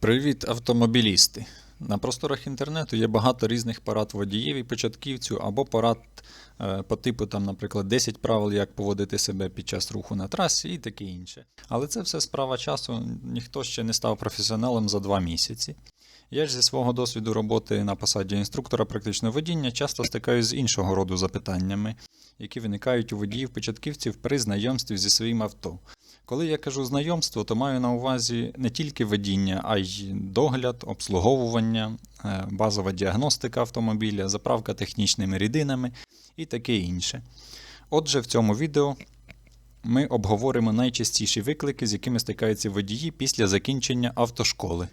Привіт, автомобілісти! На просторах інтернету є багато різних порад водіїв і початківцю або порад е, по типу, там, наприклад, 10 правил, як поводити себе під час руху на трасі і таке інше. Але це все справа часу, ніхто ще не став професіоналом за 2 місяці. Я ж зі свого досвіду роботи на посаді інструктора практичного водіння часто стикаюсь з іншого роду запитаннями, які виникають у водіїв-початківців при знайомстві зі своїм авто. Коли я кажу знайомство, то маю на увазі не тільки водіння, а й догляд, обслуговування, е, базова діагностика автомобіля, заправка технічними рідинами і таке інше. Отже, в цьому відео ми обговоримо найчастіші виклики, з якими стикаються водії після закінчення автошколи.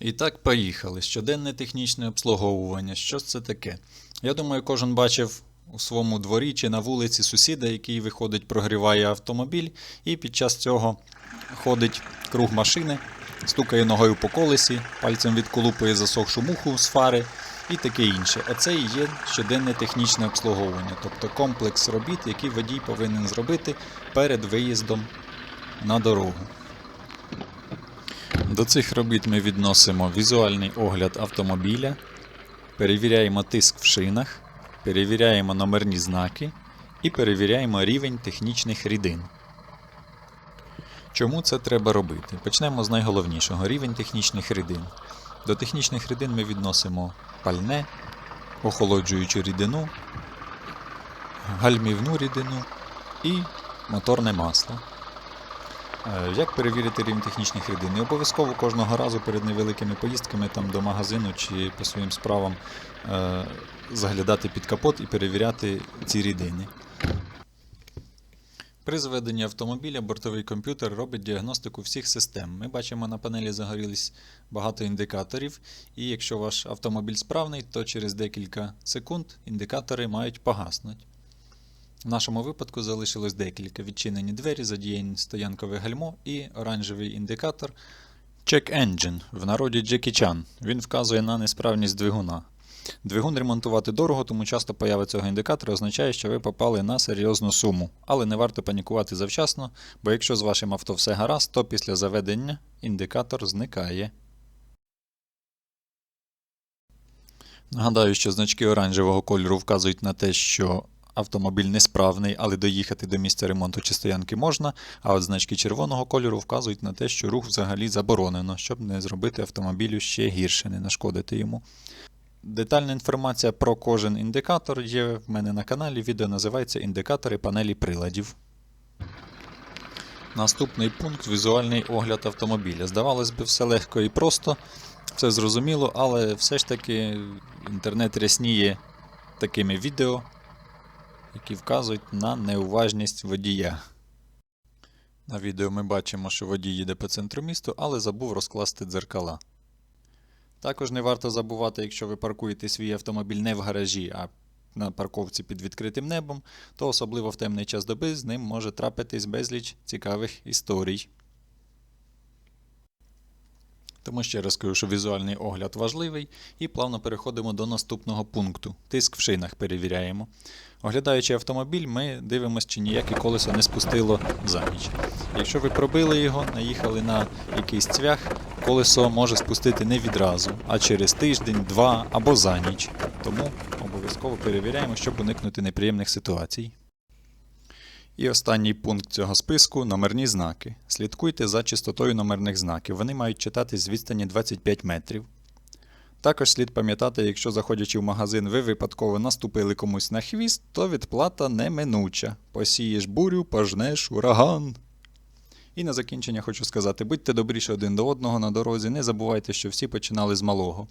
І так, поїхали. Щоденне технічне обслуговування. Що це таке? Я думаю, кожен бачив у своєму дворі чи на вулиці сусіда, який виходить, прогріває автомобіль, і під час цього ходить круг машини, стукає ногою по колесі, пальцем відколупує засохшу муху з фари і таке інше. Оце і є щоденне технічне обслуговування, тобто комплекс робіт, які водій повинен зробити перед виїздом на дорогу. До цих робіт ми відносимо візуальний огляд автомобіля, перевіряємо тиск в шинах, перевіряємо номерні знаки і перевіряємо рівень технічних рідин. Чому це треба робити? Почнемо з найголовнішого рівень технічних рідин. До технічних рідин ми відносимо пальне, охолоджуючу рідину, гальмівну рідину і моторне масло. Е, Як перевірити рівень технічних рідин? Не обов'язково кожного разу перед невеликими поїздками там, до магазину чи по своїм справам е, заглядати під капот і перевіряти ці рідини. При зведенні автомобіля бортовий комп'ютер робить діагностику всіх систем. Ми бачимо на панелі загорілись багато індикаторів, і якщо ваш автомобіль справний, то через декілька секунд індикатори мають погаснути. В нашому випадку залишилось декілька відчинені двері, задіяні стоянкове гальмо і оранжевий індикатор Check Engine, в народі Jackie Chan. Він вказує на несправність двигуна. Двигун ремонтувати дорого, тому часто поява цього індикатора означає, що ви попали на серйозну суму. Але не варто панікувати завчасно, бо якщо з вашим авто все гаразд, то після заведення індикатор зникає. Нагадаю, що значки оранжевого кольору вказують на те, що автомобіль несправний, але доїхати до місця ремонту чи стоянки можна, а от значки червоного кольору вказують на те, що рух взагалі заборонено, щоб не зробити автомобілю ще гірше, не нашкодити йому. Детальна інформація про кожен індикатор є в мене на каналі. Відео називається Індикатори панелі приладів. Наступний пункт візуальний огляд автомобіля. Здавалось би, все легко і просто, все зрозуміло, але все ж таки інтернет рясніє такими відео, які вказують на неуважність водія. На відео ми бачимо, що водій їде по центру місту, але забув розкласти дзеркала. Також не варто забувати, якщо ви паркуєте свій автомобіль не в гаражі, а на парковці під відкритим небом, то особливо в темний час доби з ним може трапитись безліч цікавих історій. Тому ще раз кажу, що візуальний огляд важливий, і плавно переходимо до наступного пункту. Тиск в шинах перевіряємо. Оглядаючи автомобіль, ми дивимося, чи ніяке колесо не спустило за ніч. Якщо ви пробили його, наїхали на якийсь цвях, колесо може спустити не відразу, а через тиждень, два або за ніч. Тому обов'язково перевіряємо, щоб уникнути неприємних ситуацій. І останній пункт цього списку номерні знаки. Слідкуйте за чистотою номерних знаків. Вони мають читатись з відстані 25 метрів. Також слід пам'ятати, якщо заходячи в магазин, ви випадково наступили комусь на хвіст, то відплата неминуча. Посієш бурю, пожнеш ураган. І на закінчення хочу сказати: будьте добріші один до одного на дорозі, не забувайте, що всі починали з малого.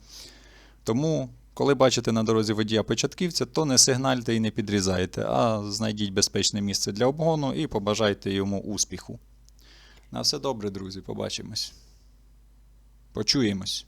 Тому, коли бачите на дорозі водія початківця, то не сигнальте і не підрізайте, а знайдіть безпечне місце для обгону і побажайте йому успіху. На все добре, друзі, побачимось. Почуємось.